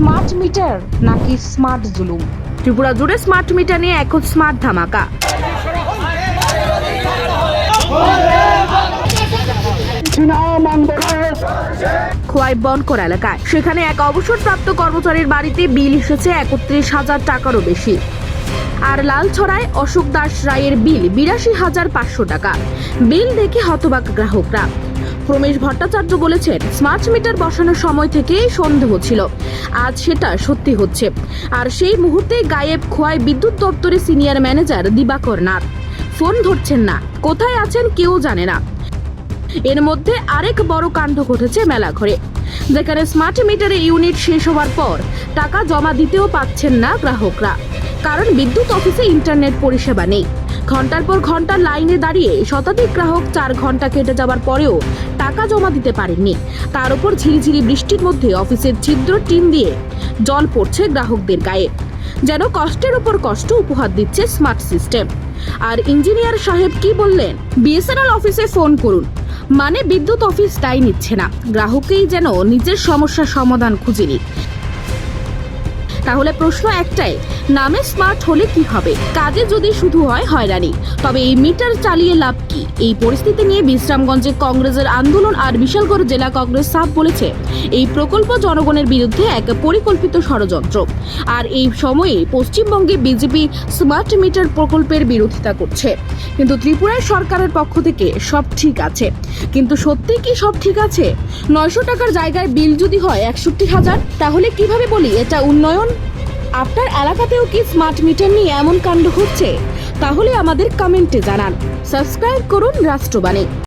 Smart meter নাকি smart জুলুম? ত্রিপুরা জুড়ে স্মার্ট মিটার নিয়ে এখন স্মার্ট ধামাকা। খোয়াই বনকর এলাকায়। সেখানে এক অবসরপ্রাপ্ত কর্মচারীর বাড়িতে বিল এসেছে একত্রিশ হাজার টাকারও বেশি। আর লালছড়ায় অশোক দাস রায়ের বিল বিরাশি হাজার পাঁচশো টাকা। বিল দেখে হতবাক গ্রাহকরা। প্রমেশ ভট্টাচার্য বলেছেন স্মার্ট মিটার বসানোর সময় থেকেই সন্দেহ ছিল। আজ সেটা সত্যি হচ্ছে। আর সেই মুহূর্তে গায়েব খোয়ায় বিদ্যুৎ দপ্তরের senior manager Dibakar Nath. Phone ধরছেন না, কোথায় আছেন কেউ জানে না। এর মধ্যে আরেক বড় কাণ্ড ঘটেছে মেলা ঘরে। যেখানে স্মার্ট মিটারে ইউনিট শেষ হওয়ার পর টাকা জমা দিতেও পাচ্ছেন না গ্রাহকরা। কারণ বিদ্যুৎ অফিসে ইন্টারনেট পরিষেবা নেই। ঘণ্টার পর ঘণ্টা লাইনে দাঁড়িয়ে শতাধিক গ্রাহক চার ঘণ্টা কেটে যাওয়ার পরেও টাকা জমা দিতে পারেননি। তার উপর ঝিরিঝিরি বৃষ্টির মধ্যে অফিসের ছিদ্র টিন দিয়ে জল পড়ছে গ্রাহকদের গায়ে। যেন কষ্টের উপর কষ্ট উপহার দিচ্ছে স্মার্ট সিস্টেম। আর ইঞ্জিনিয়ার সাহেব কি বললেন? বিএসএনএল অফিসে ফোন করুন। মানে বিদ্যুৎ অফিস তাই নিচ্ছে না। গ্রাহকেই যেন নিজের সমস্যার সমাধান খুঁজে নিক। তাহলে প্রশ্ন একটাই, নামে স্মার্ট হলে কি হবে? কাজে যদি শুধু হয় হয়রানি। তবে এই মিটার চালিয়ে লাভ কি? এই পরিস্থিতি নিয়ে বিশ্রামগঞ্জে কংগ্রেসের আন্দোলন আর বিশালগড় জেলা কংগ্রেস সাফ বলেছে। এই প্রকল্প জনগণের বিরুদ্ধে এক পরিকল্পিত ষড়যন্ত্র। আর এই সময়ে পশ্চিমবঙ্গে বিজেপি স্মার্ট মিটার প্রকল্পের বিরোধিতা করছে। কিন্তু ত্রিপুরার সরকারের পক্ষ থেকে সব ঠিক আছে। কিন্তু সত্যি কি সব ঠিক আছে? নয়শো টাকার জায়গায় বিল যদি হয় একষট্টি হাজার, তাহলে কীভাবে বলি এটা উন্নয়ন? আপনার এলাকাতেও কি স্মার্ট মিটার নিয়ে এমন কাণ্ড হচ্ছে? তাহলে আমাদের কমেন্টে জানান। সাবস্ক্রাইব করুন রাষ্ট্রবাণী।